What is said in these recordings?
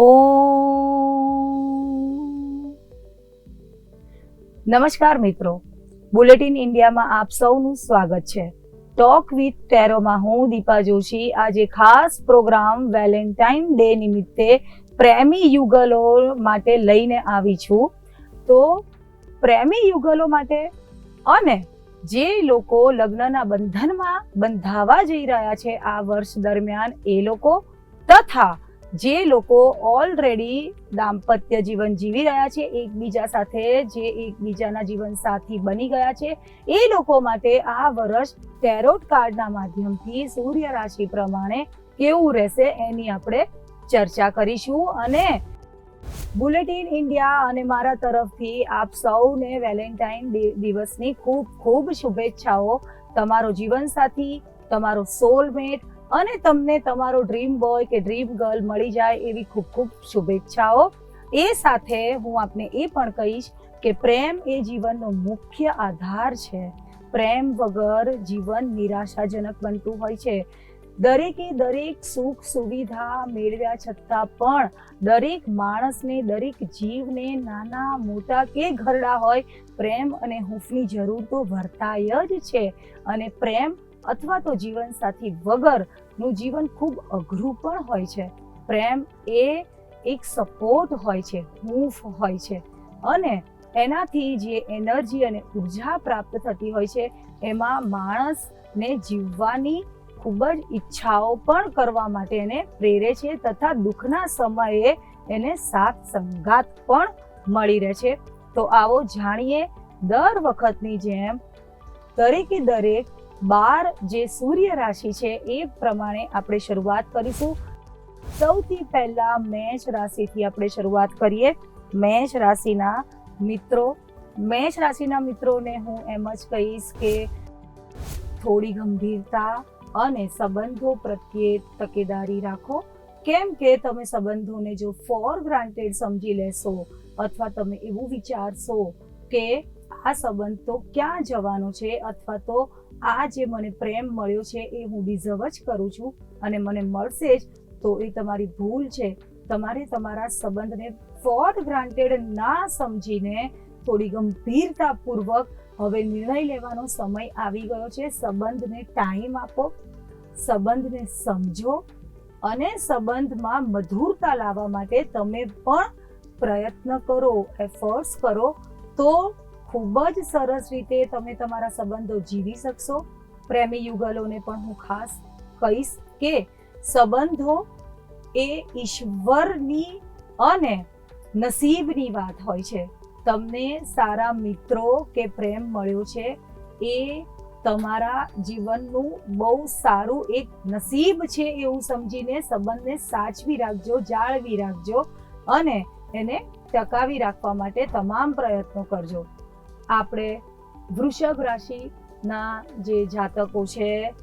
ઓમ. નમસ્કાર મિત્રો. બુલેટિન ઇન્ડિયામાં આપ સૌનું સ્વાગત છે. ટોક વિથ ટેરોમાં હું દીપા જોશી. આજે ખાસ પ્રોગ્રામ વેલેન્ટાઇન ડે નિમિત્તે પ્રેમી યુગલો માટે લઈને આવી છું. તો પ્રેમી યુગલો માટે અને જે લોકો લગ્નના બંધનમાં બંધાવા જઈ રહ્યા છે આ વર્ષ દરમિયાન એ લોકો તથા જે લોકો ઓલરેડી દાંપત્ય જીવન જીવી રહ્યા છે, એકબીજા સાથે જે એકબીજાના જીવન સાથી બની ગયા છે, એ લોકો માટે આ વર્ષ ટેરોટ કાર્ડના માધ્યમથી સૂર્ય રાશિ પ્રમાણે કેવું રહેશે એની આપણે ચર્ચા કરીશું. અને બુલેટિન ઇન્ડિયા અને મારા તરફથી આપ સૌને વેલેન્ટાઇન દિવસની ખૂબ ખૂબ શુભેચ્છાઓ. તમારો જીવનસાથી, તમારો સોલમેટ અને તમને તમારો ડ્રીમ બોય કે ડ્રીમ ગર્લ મળી જાય એવી ખૂબ ખૂબ શુભેચ્છાઓ. એ સાથે હું આપને એ પણ કહીશ કે પ્રેમ એ જીવનનો મુખ્ય આધાર છે. પ્રેમ વગર જીવન નિરાશાજનક બનતું હોય છે. દરેકે દરેક સુખ સુવિધા મેળવ્યા છતાં પણ દરેક માણસને, દરેક જીવને નાના, મોટા કે ઘરડા હોય, પ્રેમ અને હૂંફની જરૂર તો વર્તાય જ છે. અને પ્રેમ અથવા તો જીવનસાથી વગરનું જીવન ખૂબ અઘરું પણ હોય છે. પ્રેમ એ એક સપોર્ટ હોય છે હૂંફ હોય છે. અને એનાથી જે એનર્જી અને ઊર્જા પ્રાપ્ત થતી હોય છે, એમાં માણસને જીવવાની ખૂબ જ ઈચ્છાઓ પણ કરવા માટે એને પ્રેરે છે તથા દુઃખના સમયે એને સાથ સંગાત પણ મળી રહે છે. તો આવો જાણીએ દર વખતની જેમ દરેકે દરેક બાર જે સૂર્ય રાશિ છે એ પ્રમાણે આપણે શરૂઆત કરીશું. સૌથી પહેલા મેષ રાશિથી આપણે શરૂઆત કરીએ. મેષ રાશિના મિત્રો. મેષ રાશિના મિત્રોને હું એમ જ કહીશ કે થોડી ગંભીરતા અને સંબંધો પ્રત્યે તકેદારી રાખો. કેમ કે તમે સંબંધોને જો ફોર ગ્રાન્ટેડ સમજી લેશો અથવા તમે એવું વિચારશો કે આ સંબંધ તો ક્યાં જવાનો છે અથવા તો આ જે મને પ્રેમ મળ્યો છે એ હું ડિઝર્વ જ કરું છું અને મને મળશે જ, તો એ તમારી ભૂલ છે. તમારે તમારા સંબંધને ફોર ગ્રાન્ટેડ ના સમજીને થોડી ગંભીરતાપૂર્વક હવે નિર્ણય લેવાનો સમય આવી ગયો છે. સંબંધને ટાઈમ આપો, સંબંધને સમજો અને સંબંધમાં મધુરતા લાવવા માટે તમે પણ પ્રયત્ન કરો એફર્ટ્સ કરો. તો ખૂબ જ સરસ રીતે તમે તમારા સંબંધો જીવી શકશો. પ્રેમી યુગલોને પણ હું ખાસ કહીશ કે સંબંધો એ ઈશ્વરની અને નસીબની વાત હોય છે. તમને સારા મિત્રો કે પ્રેમ મળ્યો છે એ તમારા જીવનનું બહુ સારું એક નસીબ છે એવું સમજીને સંબંધને સાચવી રાખજો, જાળવી રાખજો અને એને ટકાવી રાખવા માટે તમામ પ્રયત્નો કરજો. આપણે વૃષભ રાશિના જે જાતકો છે,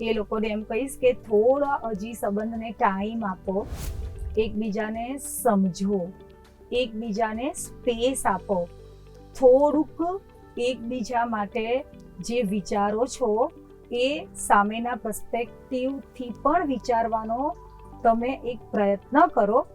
એ લોકોને એમ કહીશ કે થોડા હજી સંબંધને ટાઈમ આપો. એકબીજાને સમજો. એકબીજાને સ્પેસ આપો. થોડુંક એકબીજા માટે જે વિચારો છો, એ સામેના પર્સપેક્ટિવથી પણ વિચારવાનો તમે એક પ્રયત્ન કરો.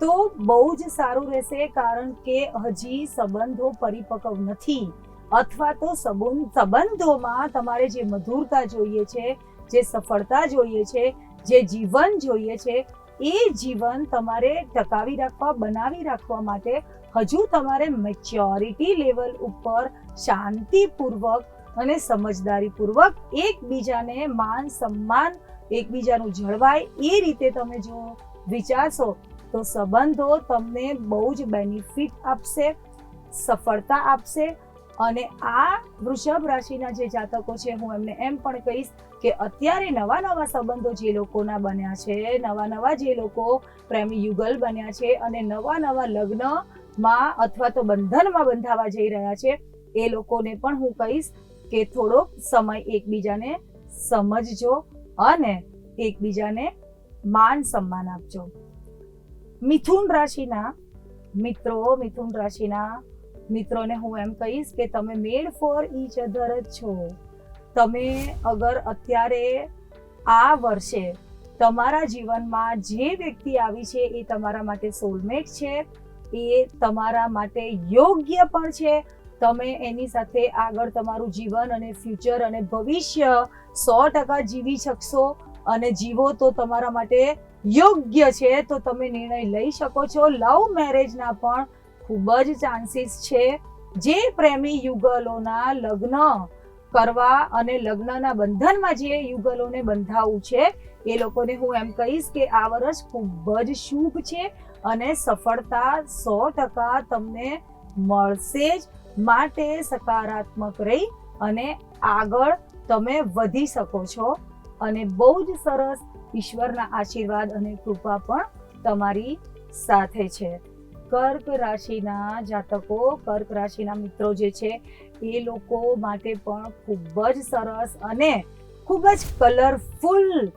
તો બહુ જ સારું રહેશે કારણ કે હજી સંબંધો પરિપક્વ નથી. અથવા તો સંબંધોમાં તમારે જે મધુરતા જોઈએ છે, જે સફળતા જોઈએ છે, જે જીવન જોઈએ છે, એ જીવન તમારે ટકાવી રાખવા, બનાવી રાખવા માટે હજુ તમારે મેચ્યોરિટી લેવલ ઉપર શાંતિપૂર્વક અને સમજદારીપૂર્વક એકબીજાને માન, સન્માન, એકબીજાનું જળવાય એ રીતે તમે જો વિચારશો તો સંબંધો તમને બહુ જ બેનિફિટ આપશે, સફળતા આપશે અને આ વૃષભ રાશિના જે જાતકો છે, હું એમને એમ પણ કહીશ કે અત્યારે નવા નવા સંબંધો જે લોકોના બન્યા છે, નવા નવા જે લોકો પ્રેમી યુગલ બન્યા છે અને નવા નવા લગ્નમાં અથવા તો બંધનમાં બંધાવા જઈ રહ્યા છે, એ લોકોને પણ હું કહીશ કે થોડોક સમય એકબીજાને સમજજો અને એકબીજાને માન સન્માન આપજો. મિથુન રાશિના, મિત્રો, મિથુન રાશિના, મિત્રોને હું એમ કહીશ કે તમે મેડ ફોર ઈચ અધર જ છો. તમે અગર અત્યારે આ વર્ષે તમારા જીવનમાં જે વ્યક્તિ આવી છે એ તમારા માટે સોલમેટ છે, એ તમારા માટે યોગ્ય પણ છે, તમે એની સાથે આગળ તમારું જીવન અને ફ્યુચર અને ભવિષ્ય સો ટકા જીવી શકશો અને જીવો તો તમારા માટે યોગ્ય છે તો તમે નિર્ણય લઈ શકો છો. લવ મેરેજના પણ ખૂબ જ ચાન્સીસ છે. જે પ્રેમી યુગલોના લગ્ન કરવા અને લગ્નના બંધનમાં જે યુગલોને બંધાવું છે, એ લોકોને હું એમ કહીશ કે આ વર્ષ ખૂબ જ શુભ છે અને સફળતા સો ટકા તમને મળશે જ. માટે સકારાત્મક રહી અને આગળ તમે વધી શકો છો. અને બહુ જ સરસ ઈશ્વરના આશીર્વાદ અને કૃપા પણ તમારી સાથે છે. કર્ક રાશિના જાતકો, કર્ક રાશિના મિત્રો જે છે, એ લોકો માટે પણ ખૂબ જ સરસ અને ખૂબ જ કલરફુલ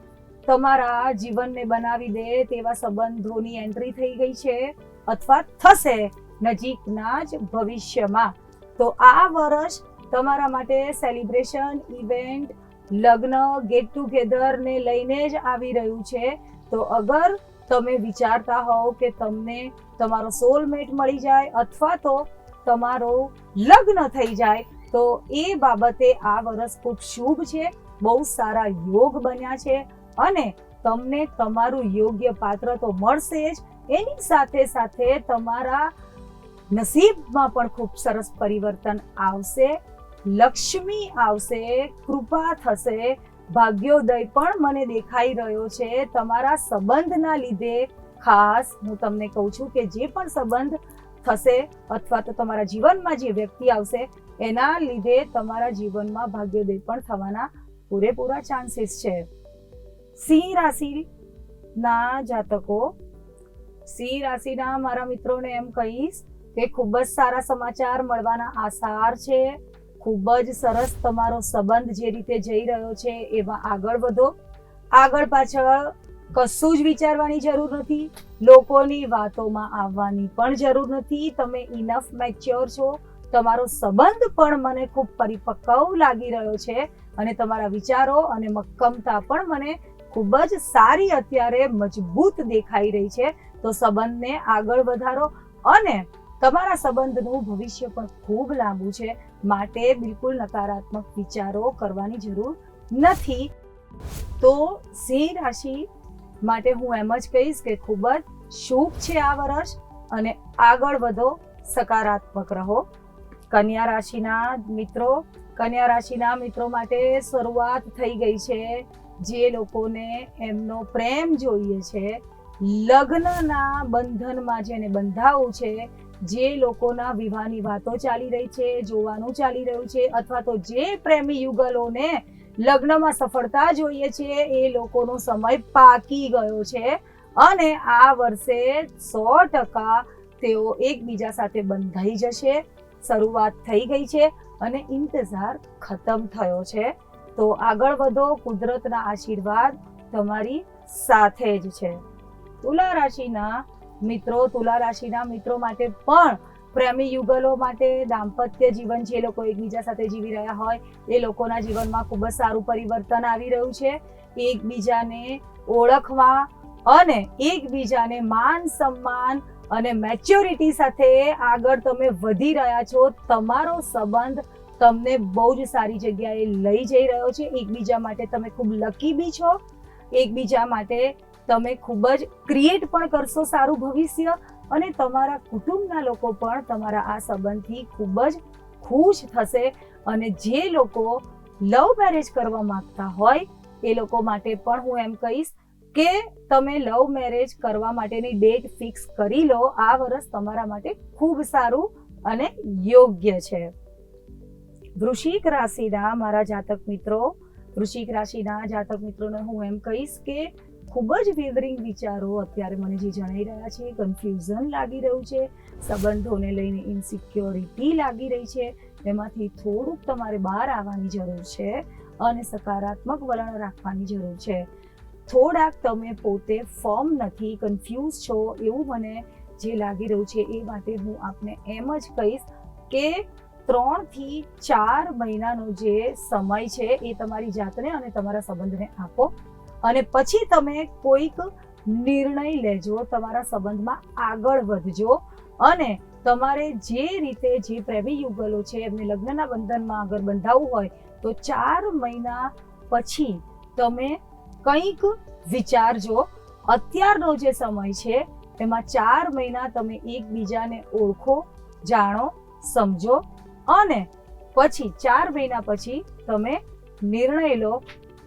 તમારા જીવનને બનાવી દે તેવા સંબંધોની એન્ટ્રી થઈ ગઈ છે અથવા થશે નજીકના જ ભવિષ્યમાં. તો આ વર્ષ તમારા માટે સેલિબ્રેશન ઇવેન્ટ લગ્ન ગેટ ટુગેધર ને લઈને જ આવી રહ્યું છે. તો અગર તમે વિચારતા હોવ કે તમને તમારો સોલમેટ મળી જાય અથવા તો તમારો લગ્ન થઈ જાય, તો એ બાબતે આ વર્ષ ખૂબ શુભ છે. બહુ સારા યોગ બન્યા છે અને તમને તમારું યોગ્ય પાત્ર તો મળશે જ. એની સાથે સાથે તમારા નસીબમાં પણ ખૂબ સરસ પરિવર્તન આવશે. લક્ષ્મી આવશે, કૃપા થશે, ભાગ્યોદય પણ મને દેખાઈ રહ્યો છે. તમારા સંબંધના લીધે ખાસ હું તમને કહું છું કે જે પણ સંબંધ થશે અથવા તો તમારા જીવનમાં જે વ્યક્તિ આવશે, એના લીધે તમારા જીવનમાં ભાગ્યોદય પણ થવાના પૂરેપૂરા ચાન્સીસ છે. સિંહ રાશિના જાતકો, સિંહ રાશિના મારા મિત્રોને એમ કહીશ કે ખૂબ જ સારા સમાચાર મળવાના આસાર છે. ખૂબ જ સરસ તમારો સંબંધ જે રીતે જઈ રહ્યો છે એમાં આગળ વધો. આગળ પાછળ કશું જ વિચારવાની જરૂર નથી. લોકોની વાતોમાં આવવાની પણ જરૂર નથી. તમે ઇનફ મેચ્યોર છો. તમારો સંબંધ પણ મને ખૂબ પરિપક્વ લાગી રહ્યો છે અને તમારા વિચારો અને મક્કમતા પણ મને ખૂબ જ સારી અત્યારે મજબૂત દેખાઈ રહી છે. તો સંબંધને આગળ વધારો અને તમારા સંબંધનું ભવિષ્ય પણ ખૂબ લાંબુ છે. માટે બિલકુલ નકારાત્મક વિચારો કરવાની જરૂર નથી. તો સિંહ રાશિ માટે હું એમ જ કહીશ કે ખૂબ જ શુભ છે આ વર્ષ અને આગળ વધો, સકારાત્મક રહો. કન્યા રાશિના મિત્રો, કન્યા રાશિના મિત્રો માટે શરૂઆત થઈ ગઈ છે. જે લોકોને એમનો પ્રેમ જોઈએ છે. લગ્નના બંધનમાં જેને બંધાવું છે જે લોકોના વિવાહની વાતો ચાલી રહી છે, જોવાનું ચાલી રહ્યું છે, અથવા તો જે પ્રેમી યુગલોને લગ્નમાં સફળતા જોઈએ છે, એ લોકોનો સમય પાકી ગયો છે. અને આ વર્ષે સો ટકા તેઓ એકબીજા સાથે બંધાઈ જશે. શરૂઆત થઈ ગઈ છે અને ઇંતજાર ખતમ થયો છે. તો આગળ વધો, કુદરતના આશીર્વાદ તમારી સાથે જ છે. તુલા રાશિના મિત્રો, તુલા રાશિના મિત્રો માટે પણ પ્રેમી યુગલો માટે દાંપત્ય જીવન જે લોકો એકબીજા સાથે જીવી રહ્યા હોય, એ લોકોના જીવનમાં ખૂબ જ સારું પરિવર્તન આવી રહ્યું છે. એકબીજાને ઓળખવા અને એકબીજાને માન, સન્માન અને મેચ્યોરિટી સાથે આગળ તમે વધી રહ્યા છો. તમારો સંબંધ તમને બહુ જ સારી જગ્યાએ લઈ જઈ રહ્યો છે. એકબીજા માટે તમે ખૂબ લકી બી છો. એકબીજા માટે તમે ખૂબ જ ક્રિએટ પણ કરશો સારું ભવિષ્ય અને તમારા કુટુંબના લોકો પણ તમારા આ સંબંધથી ખૂબ જ ખુશ થશે અને જે લોકો લવ મેરેજ કરવા માંગતા હોય એ લોકો માટે પણ હું એમ કહીશ કે તમે લવ મેરેજ કરવા માટેની ડેટ ફિક્સ કરી લો. આ વર્ષ તમારા માટે ખૂબ સારું અને યોગ્ય છે. વૃશ્ચિક રાશિના મારા જાતક મિત્રો, વૃશ્ચિક રાશિના જાતક મિત્રોને હું એમ કહીશ કે ખૂબ જ વેવરિંગ વિચારો અત્યારે મને જે જણાઈ રહ્યા છે કન્ફ્યુઝન લાગી રહ્યું છે, સંબંધોને લઈને ઇનસિક્યોરિટી લાગી રહી છે, એમાંથી થોડુંક તમારે બહાર આવવાની જરૂર છે અને સકારાત્મક વલણ રાખવાની જરૂર છે. થોડાક તમે પોતે ફોર્મ નથી કન્ફ્યુઝ છો, એવું મને જે લાગી રહ્યું છે એ માટે હું આપને એમ જ કહીશ કે ત્રણથી ચાર મહિનાનો જે સમય છે એ તમારી જાતને અને તમારા સંબંધને આપો. અને પછી તમે કોઈક નિર્ણય લેજો, તમારા સંબંધમાં આગળ વધજો અને તમારે જે રીતે જે પ્રેમી યુગલો છે, એમને લગ્નના બંધનમાં આગળ બંધાવવું હોય, તો ચાર મહિના પછી તમે કંઈક વિચારજો. અત્યારનો જે સમય છે, એમાં ચાર મહિના તમે એકબીજાને ઓળખો, જાણો, સમજો અને પછી, ચાર મહિના પછી તમે નિર્ણય લો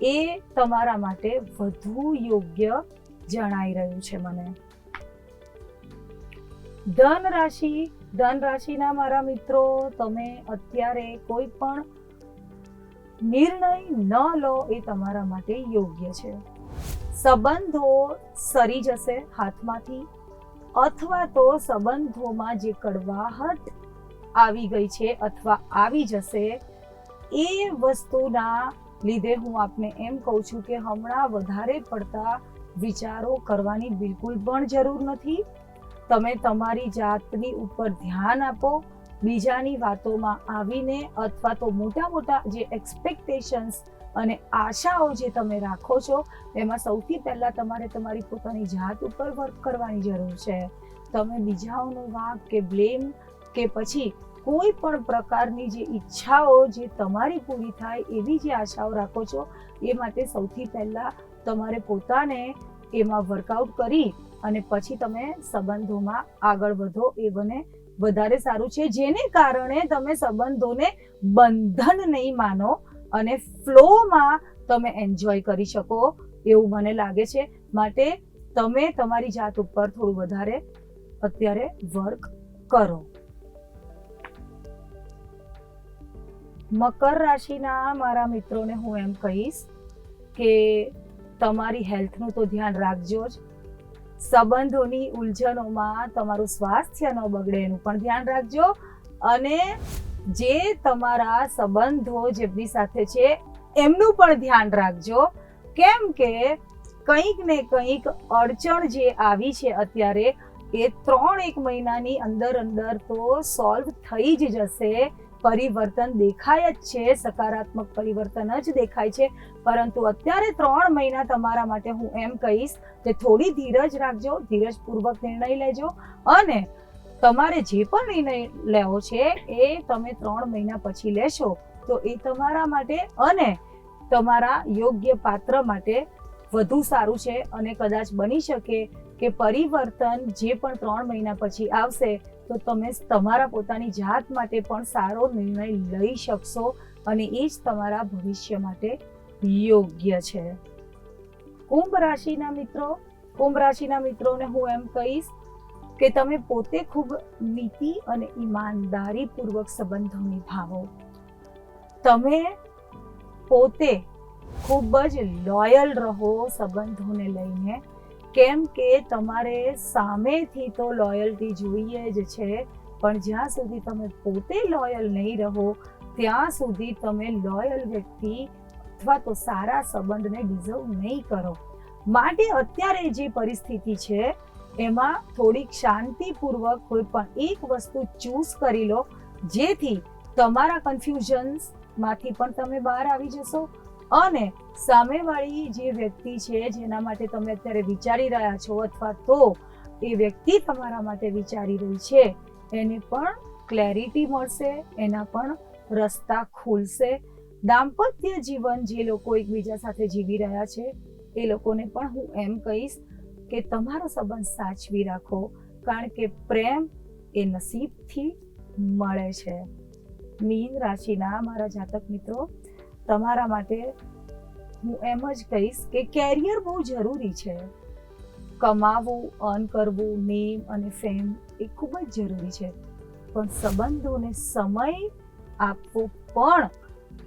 એ તમારા માટે વધુ યોગ્ય જણાઈ રહ્યું છે મને. ધન રાશિ, ધન રાશિના મારા મિત્રો, તમે અત્યારે કોઈ પણ નિર્ણય ન લો એ તમારા માટે યોગ્ય છે. સંબંધો સરી જશે હાથમાંથી અથવા તો સંબંધોમાં જે કડવાહટ આવી ગઈ છે અથવા આવી જશે એ વસ્તુના લીધે હું આપને એમ કહું છું કે હમણાં વધારે પડતા વિચારો કરવાની બિલકુલ પણ જરૂર નથી. તમે તમારી જાતની ઉપર ધ્યાન આપો, બીજાની વાતોમાં આવીને અથવા તો મોટા મોટા જે એક્સપેક્ટેશન્સ અને આશાઓ જે તમે રાખો છો, એમાં સૌથી પહેલા તમારે તમારી પોતાની જાત ઉપર વર્ક કરવાની જરૂર છે. તમે બીજાઓનો વાંક કે બ્લેમ કે પછી કોઈ પણ પ્રકારની જે ઈચ્છાઓ જે તમારી પૂરી થાય એવી જે આશાઓ રાખો છો, એ માટે સૌથી પહેલા તમારે પોતાને એમાં વર્કઆઉટ કરી અને પછી તમે સંબંધોમાં આગળ વધો, એ બને વધારે સારું છે. જેને કારણે તમે સંબંધોને બંધન નહીં માનો અને ફ્લોમાં તમે એન્જોય કરી શકો એવું મને લાગે છે. માટે તમે તમારી જાત ઉપર થોડું વધારે અત્યારે વર્ક કરો. મકર રાશિના મારા મિત્રોને હું એમ કહીશ કે તમારી હેલ્થનું તો ધ્યાન રાખજો જ. સંબંધોની ઉલઝનોમાં તમારું સ્વાસ્થ્ય ન બગડે એનું પણ ધ્યાન રાખજો. અને જે તમારા સંબંધો જેમની સાથે છે, એમનું પણ ધ્યાન રાખજો. કેમ કે કંઈક ને કંઈક અડચણ જે આવી છે અત્યારે, એ ત્રણ એક મહિનાની અંદર અંદર તો સોલ્વ થઈ જ જશે. પરિવર્તન દેખાય જ છે, સકારાત્મક પરિવર્તન જ દેખાય છે. પરંતુ અત્યારે ત્રણ મહિના તમારા માટે હું એમ કહીશ કે થોડી ધીરજ રાખજો, ધીરજપૂર્વક નિર્ણય લેજો અને તમારે જે પણ નિર્ણય લેવો છે એ તમે ત્રણ મહિના પછી લેશો. તો એ તમારા માટે અને તમારા યોગ્ય પાત્ર માટે વધુ સારું છે અને કદાચ બની શકે કે પરિવર્તન જે પણ ત્રણ મહિના પછી આવશે તો તમે તમારા પોતાની જાત માટે પણ સારો નિર્ણય લઈ શકશો અને એ જ તમારા ભવિષ્ય માટે યોગ્ય છે. કુંભ રાશિના મિત્રો, કુંભ રાશિના મિત્રોને હું એમ કહીશ કે તમે પોતે ખૂબ નીતિ અને ઈમાનદારી પૂર્વક સંબંધો નિભાવો. તમે પોતે ખૂબ જ લોયલ રહો સંબંધોને લઈને. કેમ કે તમારે સામેથી તો લોયલ્ટી જોઈએ જ છે, પણ જ્યાં સુધી તમે પોતે લોયલ નહીં રહો, ત્યાં સુધી તમે લોયલ વ્યક્તિ અથવા તો સારા સંબંધને ડિઝર્વ નહીં કરો. માટે અત્યારે જે પરિસ્થિતિ છે, એમાં થોડીક શાંતિપૂર્વક કોઈ પણ એક વસ્તુ ચૂઝ કરી લો, જેથી તમારા કન્ફ્યુઝન્સમાંથી પણ તમે બહાર આવી જશો અને સામેવાળી જે વ્યક્તિ છે, જેના માટે તમે અત્યારે વિચારી રહ્યા છો અથવા તો એ વ્યક્તિ તમારા માટે વિચારી રહી છે, એને પણ ક્લેરિટી મળશે, એના પણ રસ્તા ખુલશે. દાંપત્ય જીવન જે લોકો એકબીજા સાથે જીવી રહ્યા છે, એ લોકોને પણ હું એમ કહીશ કે તમારો સંબંધ સાચવી રાખો, કારણ કે પ્રેમ એ નસીબથી મળે છે. મીન રાશિના મારા જાતક મિત્રો તમારા માટે હું એમ જ કહીશ કે કેરિયર બહુ જરૂરી છે. કમાવું અર્ન કરવું નેમ અને ફેમ એ ખૂબ જ જરૂરી છે. પણ સંબંધોને સમય આપવો પણ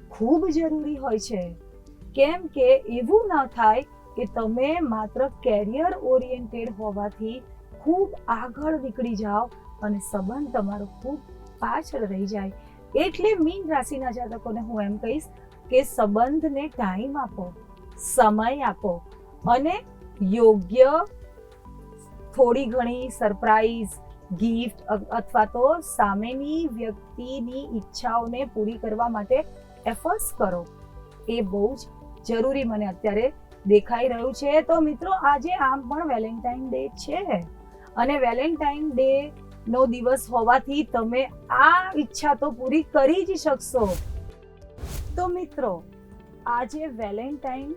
ખૂબ જરૂરી હોય છે. કેમ કે એવું ન થાય કે તમે માત્ર કેરિયર ઓરિએન્ટેડ હોવાથી ખૂબ આગળ નીકળી જાઓ અને સંબંધ તમારો ખૂબ પાછળ રહી જાય. એટલે મીન રાશિના જાતકોને હું એમ કહીશ કે સંબંધને ટાઈમ આપો, સમય આપો અને યોગ્ય થોડી ઘણી સરપ્રાઈઝ ગિફ્ટ અથવા તો સામેની વ્યક્તિની ઈચ્છાઓને પૂરી કરવા માટે એફર્ટ્સ કરો. એ બહુ જ જરૂરી મને અત્યારે દેખાઈ રહ્યું છે. તો મિત્રો, આજે આમ પણ વેલેન્ટાઇન ડે છે અને વેલેન્ટાઇન ડે નો દિવસ હોવાથી તમે આ ઈચ્છા તો પૂરી કરી જ શકશો. તો મિત્રો, આજે વેલેન્ટાઇન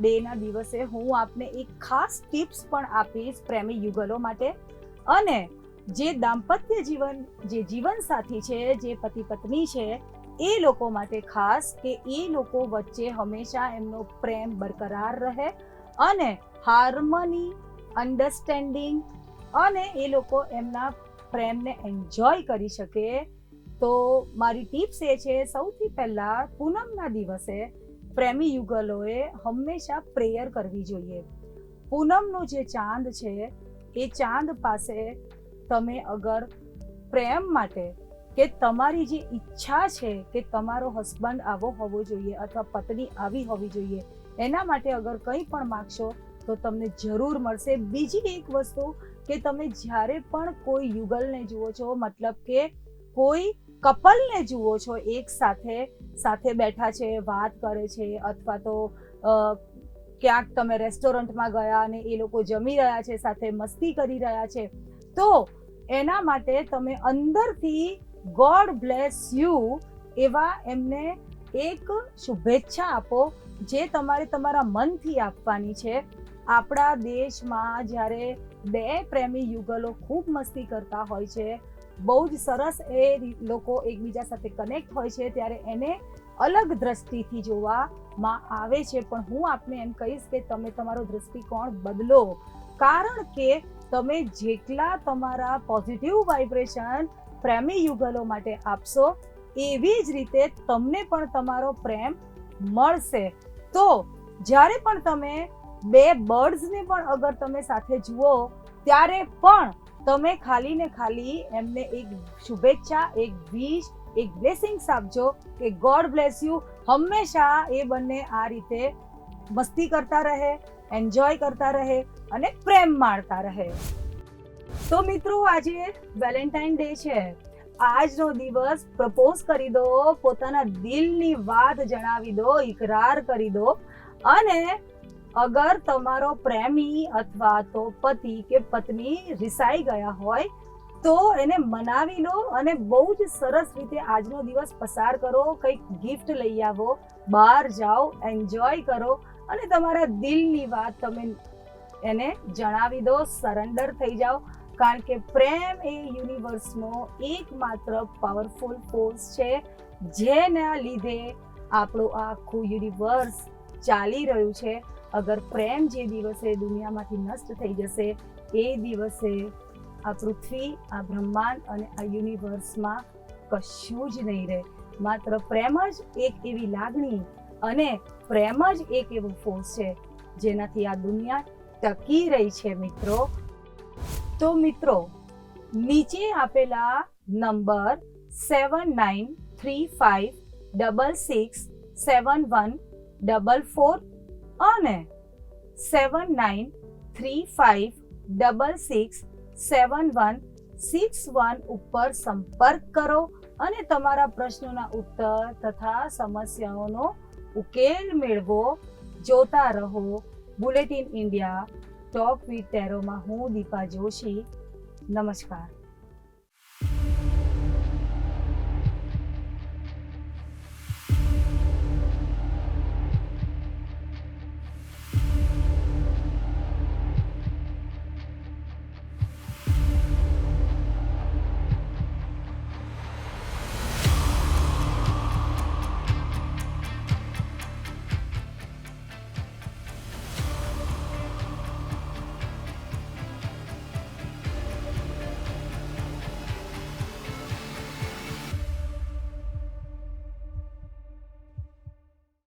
ડે ના દિવસે હું આપને એક ખાસ ટિપ્સ પણ આપીશ પ્રેમી યુગલો માટે. અને જે દાંપત્ય જીવન, જે જીવન સાથી છે, જે પતિ પત્ની છે, એ લોકો માટે ખાસ કે એ લોકો વચ્ચે હંમેશા એમનો પ્રેમ બરકરાર રહે અને હાર્મની અન્ડરસ્ટેન્ડિંગ અને એ લોકો એમના પ્રેમને એન્જોય કરી શકે તો મારી ટિપ્સ એ છે, સૌથી પહેલાં પૂનમના દિવસે પ્રેમી યુગલોએ હંમેશા પ્રેયર કરવી જોઈએ. પૂનમનો જે ચાંદ છે, એ ચાંદ પાસે તમે અગર પ્રેમ માટે કે તમારી જે ઈચ્છા છે કે તમારો હસબન્ડ આવો હોવો જોઈએ અથવા પત્ની આવી હોવી જોઈએ, એના માટે અગર કંઈ પણ માગશો તો તમને જરૂર મળશે. બીજી એક વસ્તુ કે તમે જ્યારે પણ કોઈ યુગલને જુઓ છો, મતલબ કે કોઈ કપલને જુઓ છો, એક સાથે સાથે બેઠા છે, વાત કરે છે, અથવા તો ક્યાંક તમે રેસ્ટોરન્ટમાં ગયા અને એ લોકો જમી રહ્યા છે, સાથે મસ્તી કરી રહ્યા છે, તો એના માટે તમે અંદરથી ગોડ બ્લેસ યુ એવા એમને એક શુભેચ્છા આપો, જે તમારે તમારા મનથી આપવાની છે. આપણા દેશમાં જ્યારે બે પ્રેમી યુગલો ખૂબ મસ્તી કરતા હોય છે બહુ જ સરસ એ લોકો એકબીજા સાથે કનેક્ટ હોય છે, ત્યારે એને અલગ દ્રષ્ટિથી જોવામાં આવે છે. પણ હું આપને એમ કહીશ કે તમે તમારો દૃષ્ટિકોણ બદલો. કારણ કે તમે જેટલા તમારા પોઝિટિવ વાઇબ્રેશન પ્રેમી યુગલો માટે આપશો, એવી જ રીતે તમને પણ તમારો પ્રેમ મળશે. તો જ્યારે પણ તમે બે બર્ડ્સને પણ અગર તમે સાથે જુઓ, ત્યારે પણ તમે ખાલી ને ખાલી એમને એક શુભેચ્છા, એક વિશ એક બ્લેસિંગ્સ આપજો કે ગોડ બ્લેસ યુ હંમેશા એ બંને આ રીતે મસ્તી કરતા રહે એન્જોય કરતા રહે અને પ્રેમ માણતા રહે. તો મિત્રો, આજે વેલેન્ટાઇન ડે છે. આજનો દિવસ પ્રપોઝ કરી દો, પોતાના દિલની વાત જણાવી દો, ઇકરાર કરી દો અને અગર તમારો પ્રેમી અથવા તો પતિ કે પત્ની રિસાઈ ગયા હોય, તો એને મનાવી લો અને બહુ જ સરસ રીતે આજનો દિવસ પસાર કરો, કંઈક ગિફ્ટ લઈ આવો, બહાર જાઓ એન્જોય કરો અને તમારા દિલની વાત તમે એને જણાવી દો સરેન્ડર થઈ જાઓ. કારણ કે પ્રેમ એ યુનિવર્સનો એકમાત્ર પાવરફુલ ફોર્સ છે, જેના લીધે આપણું આખું યુનિવર્સ ચાલી રહ્યું છે. અગર પ્રેમ જે દિવસે દુનિયામાંથી નષ્ટ થઈ જશે, એ દિવસે આ પૃથ્વી, આ બ્રહ્માંડ અને આ યુનિવર્સમાં કશું જ નહીં રહે. માત્ર પ્રેમ જ એક એવી લાગણી અને પ્રેમ જ એક એવો ફોર્સ છે, જેનાથી આ દુનિયા ટકી રહી છે મિત્રો. તો મિત્રો, નીચે આપેલા number seven nine three five double six seven one double four અને seven nine three five double six seven one six one ઉપર સંપર્ક કરો અને તમારા પ્રશ્નોના ઉત્તર તથા સમસ્યાઓનો ઉકેલ મેળવો. જોતા રહો. બુલેટિન ઇન્ડિયા ટોક વિથ ટેરોમાં હું દીપા જોશી. નમસ્કાર.